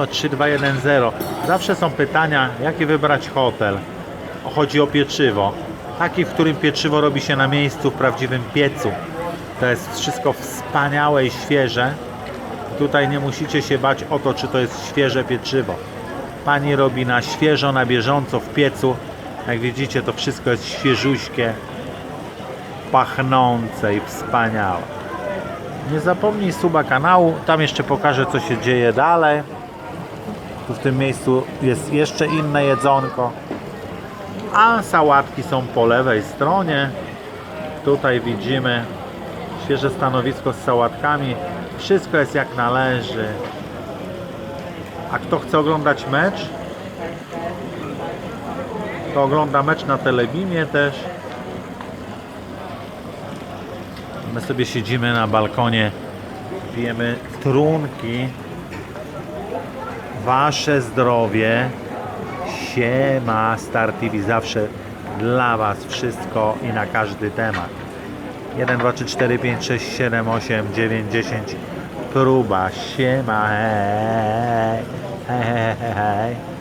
3210. Zawsze są pytania, jaki wybrać hotel. Chodzi o pieczywo. Taki, w którym pieczywo robi się na miejscu, w prawdziwym piecu. To jest wszystko wspaniałe i świeże. Tutaj nie musicie się bać o to, czy to jest świeże pieczywo. Pani robi na świeżo, na bieżąco w piecu. Jak widzicie, to wszystko jest świeżuśkie, pachnące i wspaniałe. Nie zapomnij suba kanału, tam jeszcze pokażę co się dzieje dalej. Tu w tym miejscu jest jeszcze inne jedzonko. A sałatki są po lewej stronie. Tutaj widzimy świeże stanowisko z sałatkami. Wszystko jest jak należy. A kto chce oglądać mecz, to ogląda mecz na telebimie też. My sobie siedzimy na balkonie, pijemy trunki. Wasze zdrowie. Siema Star TV zawsze dla Was wszystko i na każdy temat. 1, 2, 3, 4, 5, 6, 7, 8, 9, 10. Próba. Siema. Hej. Hej, hej, hej.